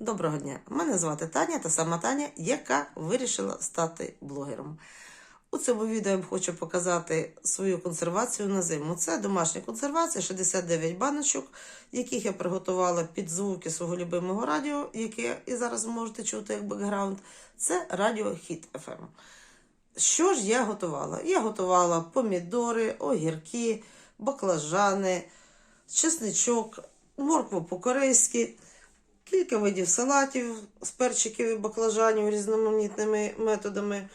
Доброго дня! Мене звати Таня та сама Таня, яка вирішила стати блогером. У цьому відео я хочу показати свою консервацію на зиму. Це домашня консервація, 69 баночок, яких я приготувала під звуки свого любимого радіо, яке і зараз можете чути як бекграунд. Це радіо Хіт FM. Що ж я готувала? Я готувала помідори, огірки, баклажани, чесничок, моркву по-корейськи, кілька видів салатів з перчиків і баклажанів різноманітними методами.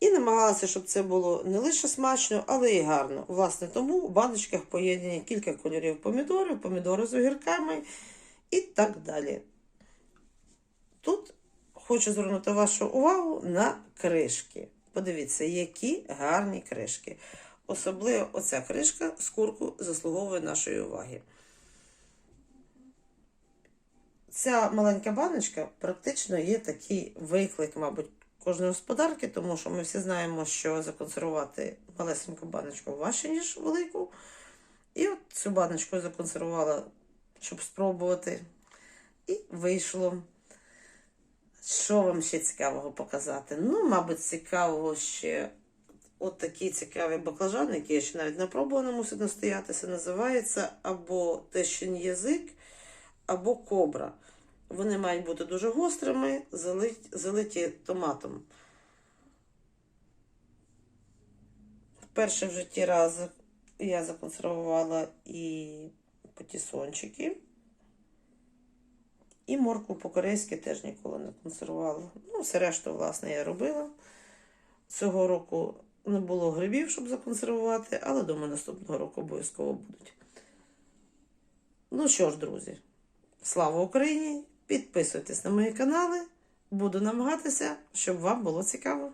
І намагалася, щоб це було не лише смачно, але й гарно. Власне, тому в баночках поєднані кілька кольорів помідорів, помідори з огірками і так далі. Тут хочу звернути вашу увагу на кришки. Подивіться, які гарні кришки. Особливо оця кришка з курку заслуговує нашої уваги. Ця маленька баночка практично є такий виклик, мабуть, кожної господарки, тому що ми всі знаємо, що законсервувати малесеньку баночку важче, ніж велику. І от цю баночку законсервувала, щоб спробувати. І вийшло. Що вам ще цікавого показати? Ну, мабуть, цікавого ще от такі цікаві баклажани, які я ще навіть не пробувала, мусить настоятися. Називається або тещин язик, або кобра. Вони мають бути дуже гострими, залиті, томатом. Перший в житті раз я законсервувала і патісончики. І моркву по-корейськи теж ніколи не консервувала. Ну, все решту, власне, я робила. Цього року не було грибів, щоб законсервувати, але думаю, наступного року обов'язково будуть. Ну що ж, друзі, слава Україні! Підписуйтесь на мої канали. Буду намагатися, щоб вам було цікаво.